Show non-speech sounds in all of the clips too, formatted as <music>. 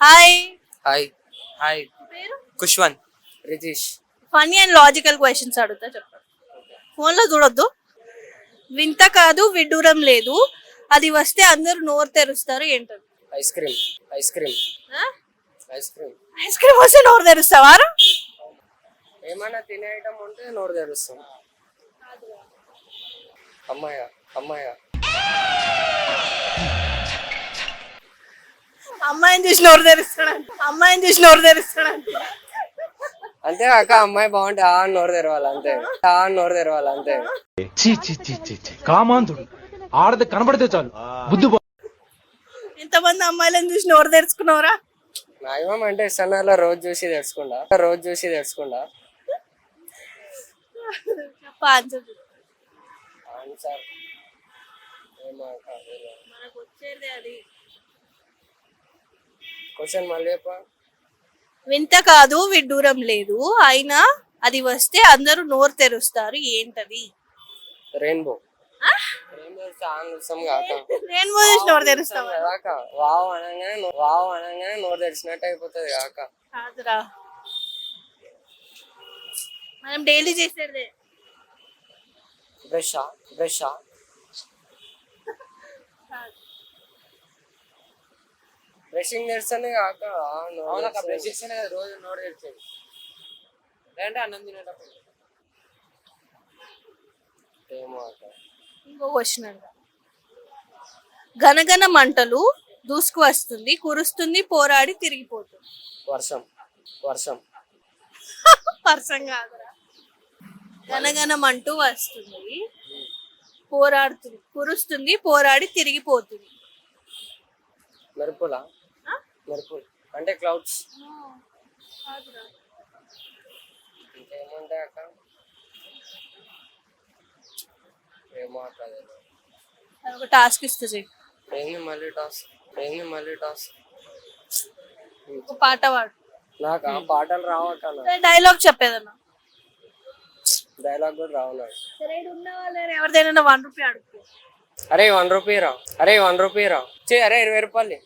Hi hi hi పేరు? Kushwan. Ritish. Funny and logical questions అడుగుతా చెప్పండి ఫోన్లో చూడొద్దు. వింత కాదు విడ్డూరం లేదు. అది వస్తే అందరూ నోరు తెరుస్తారు ఏంటది? Ice cream ice cream ice cream ice cream వస్తే నోరు తెరుస్తావా? ఏమైనా తినే ఐటమ్ ఉంటే నోరు తెరుస్తాం. అమ్మాయ అమ్మాయ. అమ్మాయిని చూసి నోరు తెరుస్తాడంట. అమ్మాయిని చూసి నోరు తెరుస్తాడంట. అంతే అక్క అమ్మాయి బాగుంటే ఆ నోరు తెరవాలి అంతే. ఆ నోరు తెరవాలి అంతే. చీ చీ చీ చీ చీ కామాంధుడు. ఆడది కనబడితే చాలు. బుద్ధి పో- ఎంతమంది అమ్మాయిలను చూసి నోరు తెరుచుకున్నావురా? మాక్సిమం అంటే ఇస్తాను రోజు చూసి తెరుచుకుండా రోజు చూసి తెరుచుకుండా ఆన్సర్. ఏమో. మనకు వచ్చేది అది. క్వశ్చన్ మళ్ళీ వింత కాదు విడ్డూరం లేదు. అయినా అది వస్తే అందరూ నోరు తెరుస్తారు ఏంటది? రెయిన్బో రెయిన్బో చాలా చూస్తాం కాక. నేను చూసి నోరు తెరుస్తావా కాక. వావ్ అనగానే నో- వావ్ అనగానే నోరు తెరిచినట్టు అయిపోతుంది కాక. కాదురా. మనం డైలీ చేసేదే. బ్రషా బ్రషా బ్రషింగ్ తెరిస్తేనే కాక బ్రషింగ్ రోజు నోరు తెరిచేది. లేదంటే అన్నం తినేటప్పుడు. ఏమో అక్క. ఇంకో క్వశ్చన్ అడగా గనగన మంటలు దూసుకు వస్తుంది కురుస్తుంది పోరాడి తిరిగిపోతుంది. వర్షం వర్షం. <laughs> పర్సం కాదురా. గనగనమంటూ వస్తుంది పోరాడుతుంది కురుస్తుంది పోరాడి తిరిగిపోతుంది. మెరుపులా? మెరుపులు అంటే క్లౌడ్స్. ఇంకేముంటాయి అక్క? ఏమో అక్క ఒక టాస్క్ ఇస్తుంది ఏంది మళ్ళీ టాస్ ఏంది మళ్ళీ టాస్ ఒక పాట పాడు. నాకు ఆ పాటలు రావక్క నాకు. డైలాగ్ చెప్పేదన్నా. డైలాగ్ కూడా రావు నాకు. సరే ఈడ ఉన్న వాళ్ళు ఎవరిదైనా వన్ రూపీ అడుగు. అరే వన్ రూపీ రా. అరే వన్ రూపీ రా. చే అరే ఇరవై రూపాయలు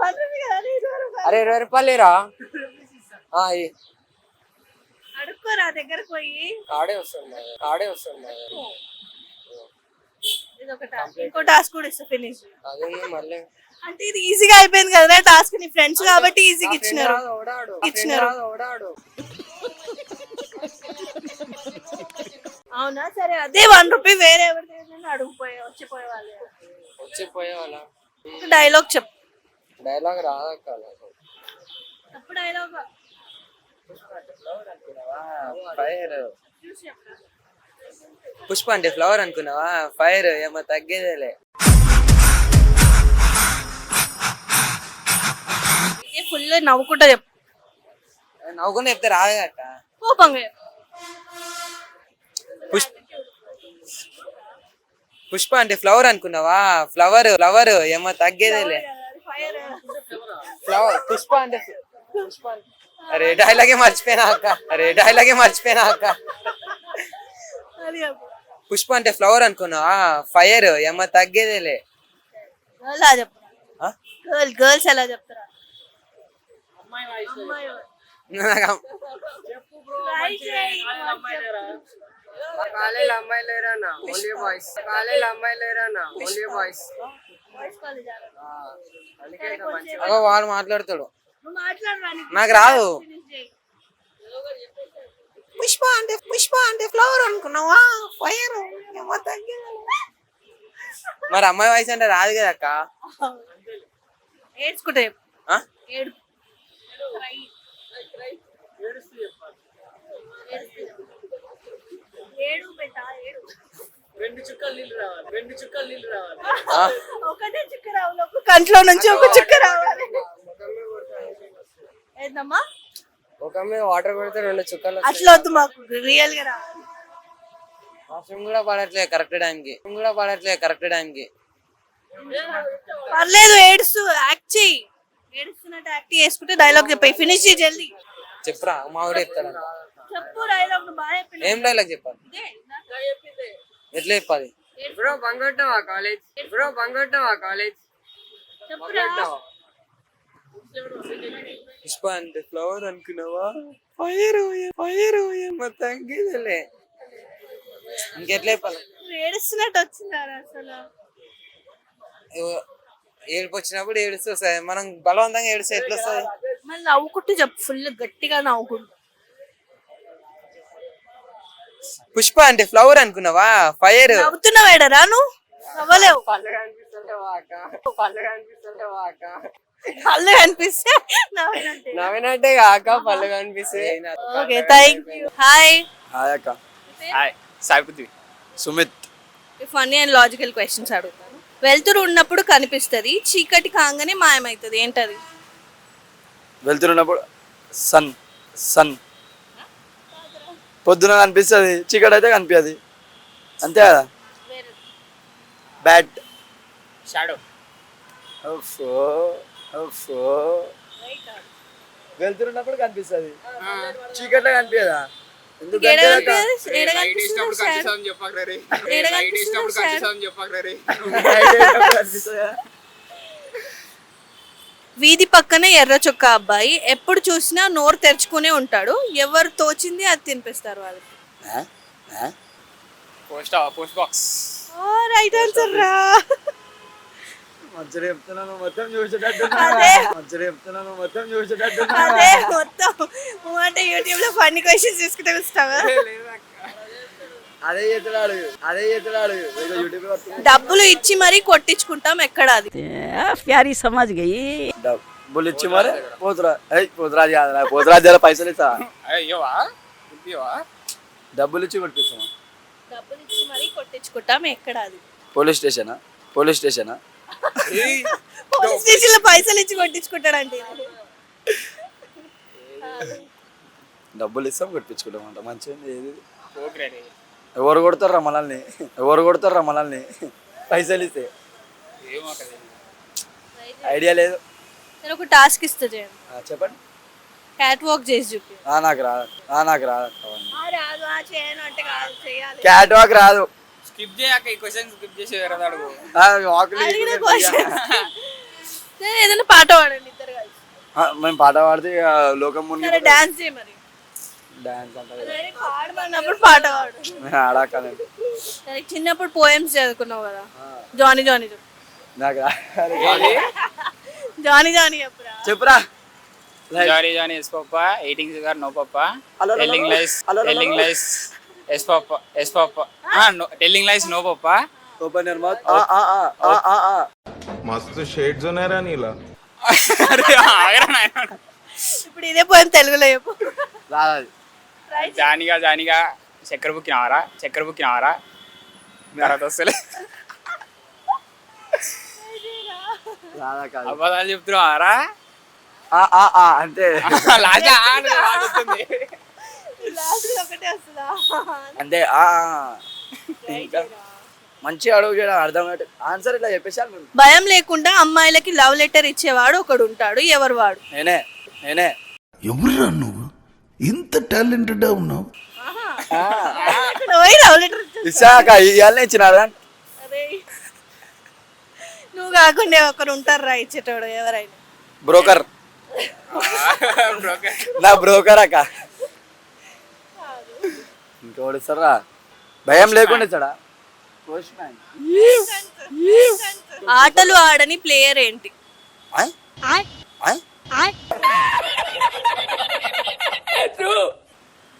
వన్ రూపీ కదా ఇరవై రూపాయలు అరే ఇరవై రూపాయలు రా ఆ, ఇయ్యి. అడుక్కోరా దగ్గరకు పోయి. కాడే వస్తుంది దగ్గర. కాడే వస్తుంది దగ్గర. ఇంకో టాస్క్ కూడా ఇస్తా ఫినిష్. మళ్ళీ. అంటే ఇది ఈజీగా అయిపోయింది కదా టాస్క్ నీ ఫ్రెండ్స్ కాబట్టి ఈజీగా ఇచ్చినారు. ఇచ్చినారు. అవునా? సరే అదే వన్ రూపీ వేరే ఎవరిదైనా అడుగుపోయే వచ్చిపోయే వాళ్ళు. వచ్చి పోయేవాళ్ళ డైలాగ్ చెప్పు. డైలాగ్ రాదక్క నాకు తప్పు డైలాగ్ ఫైర్ పుష్ప అంటే ఫ్లవర్ అనుకున్నావా? ఫైర్ ఏమో తగ్గేదేలే. ఫుల్ నవ్వుకుంటా చెప్పు నవ్వుకుని చెప్తే రాదే అక్క కోపంగా పుష్ప పుష్ప అంటే ఫ్లవర్ అనుకున్నావా? ఫ్లవర్ ఫ్లవర్ ఏమో తగ్గేదేలే. ఫ్లవర్ పుష్ప అంటే- అరే డైలాగే మర్చిపోయినా అక్క. అరే డైలాగే మర్చిపోయినా అక్క. పుష్ప అంటే ఫ్లవర్ అనుకున్నావా? ఫైర్ ఏమో తగ్గేదేలే. గర్ల్ గర్ల్స్ ఎలా చెప్తారా? అమ్మాయి Try చేయి. మా కాలేజీలో అమ్మాయిలు లేరన్నా ఓన్లీ బాయ్స్. ఓన్లీ? అందుకే వాడు మాట్లాడతాడు. నీకు నాకు రాదు. పుష్ప అంటే పుష్ప అంటే ఫ్లవర్ అనుకున్నావా? ఫైర్ మరి అమ్మాయి వయసు అంటే రాదు కదా అక్క? ఏడ్చుకుంటా? ఏడు. చెప్పు. ఏడు. బెట్ట ఏడు ఆ? ఒకటే చుక్క రావాలి ఒక కంట్లో నుంచి ఒక చుక్క రావాలి. ఏందమ్మా ఒక మీద వాటర్ పెడితే రెండు చుక్కలు. అట్లా వద్దు మాకు రియల్గా రావాలి. వర్షం కూడా పడట్లేదు కరెక్ట్ టైంకి కూడా పడట్లేదు కరెక్ట్ టైంకి పర్లేదు ఏడుస్తూ యాక్ట్ చెయ్యి. ఏడుస్తున్నట్టు యాక్ట్ చేసుకుంటే డైలాగ్ చెప్పాయి. ఫినిష్ చేయి జల్దీ. చెప్పురా మా చెప్తాడు చెప్పు డైలాగ్ బాగా ఏం డైలాగ్ చెప్పాలి? ఎట్లా చెప్పాలి? బ్రో బంగొట్టావా కాలేజ్ బ్రో బంగొట్టావా కాలేజ్ చెప్పురా. పుష్ప అంటే ఫ్లవర్ అనుకున్నావా? ఫైర్ ఫైర్ మొత్తం గీదలే ఇంకెట్లా ఏడుస్తున్నట్టు వచ్చిందారా అసలు. ఏవో ఏడుపు వచ్చినప్పుడు ఏడుస్తూ వస్తుంది మనం బలవంతంగా ఏడిస్తే ఎట్లా వస్తుంది మళ్ళీ నవ్వుకుంటూ చెప్పు ఫుల్ గట్టిగా నవ్వుకుంటూ. పుష్ప అంటే ఫ్లవర్ అనుకున్నావా? ఫైర్ నవ్వుతున్నావేడరా నువ్వు నవ్వలేవు. కళ్ళు కనిపిస్తే నవ్వినట్టే నవ్వినట్టే కాక పళ్ళు కనిపిస్తే. Okay thank you hi hi అక్క. Hi Sai Sumit. Funny and logical questions అడుగుతాను. వెళ్తురు ఉన్నప్పుడు కనిపిస్తుంది చీకటి కాగానే మాయమవుతుంది ఏంటది? వెళ్తున్నప్పుడు సన్ సన్. పొద్దున కనిపిస్తుంది చీకటి అయితే కనిపించదు అంతే కదా? బ్యాట్ షాడో ఓఫో వెళ్తున్నప్పుడు కనిపిస్తుంది. చీకట్లో కనిపించదా? వీధి పక్కన ఎర్ర చొక్కా అబ్బాయి. ఎప్పుడు చూసినా నోరు తెరుచుకునే ఉంటాడు. ఎవరు తోచింది అది తినిపిస్తారు వాళ్ళకి. ఆ? ఆ? Post post box. Right answer రా. మధ్య చెప్తున్నాను మొత్తం చూసేటట్టు మధ్య చెప్తున్నాను మొత్తం చూసేటట్టు అదే మొత్తం. అంటే యూట్యూబ్లో ఫన్నీ క్వశ్చన్స్ తీసుకుంటే వస్తావా అదే చేతున్నాడు అదే చేతున్నాడు డబ్బులు ఇచ్చి మరీ కొట్టించుకుంటాం ఎక్కడ అది? ప్యారీ సమాజ్ గయి డబ్బులు ఇచ్చి మరి పోతురా. పోతురాజు కాదు పోతురాజు దగ్గర పైసలు ఇస్తా. అయ్యవా డబ్బులు ఇచ్చి కొట్టిస్తాం డబ్బులు ఇచ్చి మరీ కొట్టించుకుంటాం ఎక్కడ అది? పోలీస్ స్టేషనా? పోలీస్ స్టేషనా? <laughs> పోలీస్ స్టేషన్లో పైసలు ఇచ్చి కొట్టించుకుంటాడంటే డబ్బులు ఇస్తాం కొట్టించుకుంటాం అంట మంచిగా ఏది ఓకే ఎవరు కొడతారా మనల్ని? ఎవరు కొడతారా మనల్ని? పైసలు ఇస్తే. ఐడియా లేదు. నేను ఒక టాస్క్ ఇస్తా చేయండి చెప్పండి. క్యాట్ వాక్ చేసి చూపి. ఆ, నాకు రాదు. ఆ, నాకు రాదు. క్యాట్ వాక్ రాదు. స్కిప్ చేయక ఈ క్వశ్చన్ స్కిప్ చేసి అడుగు అడిగిన <laughs> ఏదైనా పాట పాడండి ఇద్దరు కలిసి. ఆ, మేము పాట పాడితే ఇక లోకం మునిగి సరే డాన్స్ చేయి మరి. డాన్స్ అంటే సరే, పాడమన్నప్పుడు పాట పాడు. ఆడాకనండి సరే చిన్నప్పుడు పోయమ్స్ చదువుకున్నావు కదా. జానీ జానీ చెప్పు. నాకు రా. జానీ? జానీ చెప్పురా. చెప్పురా. జారీ Johnny yes papa. Eating sugar no papa. Telling lies telling lies yes papa yes papa. Telling lies no papa. Open your ah ah ah ఆ ఆ ఆ. మస్తు షేడ్స్ ఉన్నాయరా నీలా. అరే ఆగరా నాయనా. ఇప్పుడు ఇదే పోయిన తెలుగులో చెప్పు. రాదా. జానిగా జానిగా చక్కెర బుక్కి నావరా చక్కెర బుక్కి నావరా తర్వాత వస్తలే. అబద్ధాలు చెప్తున్నావారా అంతే లాస్ట్ వస్తుంది లాస్ట్ ఒకటే వస్తుందా? అంటే ఆ ఆ. ఇంకా మంచి అడుగు చేయడం అర్థమయ్యేట ఆన్సర్ ఇట్లా చెప్పేసాను మేము భయం లేకుండా అమ్మాయిలకి లవ్ లెటర్ ఇచ్చేవాడు ఒకడు ఉంటాడు ఎవరు వాడు? నేనే నేనే. ఎవరురా నువ్వు? ఇంత టాలెంటెడ్ ఉన్నావు. లవ్ లెటర్ ఇచ్చాక ఇవాళ ఇచ్చినాడు అరే. నువ్వు కాకుండా ఒకరు ఉంటారు రా ఇచ్చేటోడు ఎవరైనా. బ్రోకర్. <laughs> నా బ్రోకర్ అక్క. ఇంకోటి ఇస్తారా భయం లేకుండా ఇస్తాడా? మ్యాన్ ఆటలు ఆడని ప్లేయర్ ఏంటి?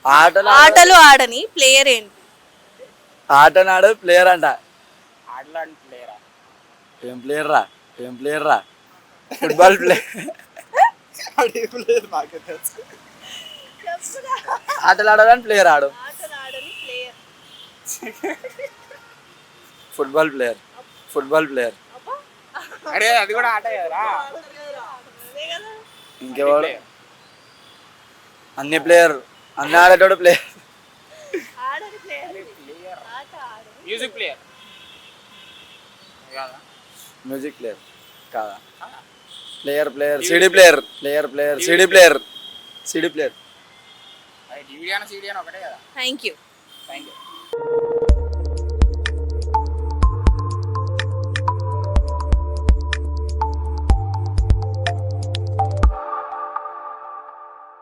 ఆటలు ఆటలు ఆడని ప్లేయర్ ఏంటి? ఆటనాడు ప్లేయర్ అంట. ఆటలాంటి ప్లేయరా? ఏం ప్లేయర్ రా ఏం ప్లేయర్ రా ఫుట్బాల్ ప్లేయర్ ఆటలు ఆడదని ప్లేయర్ ఆడు ఆటలు ఆడని player football player. Football player. అరే అది కూడా ఆట కదరా? ఇంకెవడు అన్ని ప్లేయర్ అన్ని ఆడేటోడు ప్లేయర్. Music player. కాదా? Music player. కాదా? Player player CD player. Player player CD player. CD player. Thank you thank you Thank you.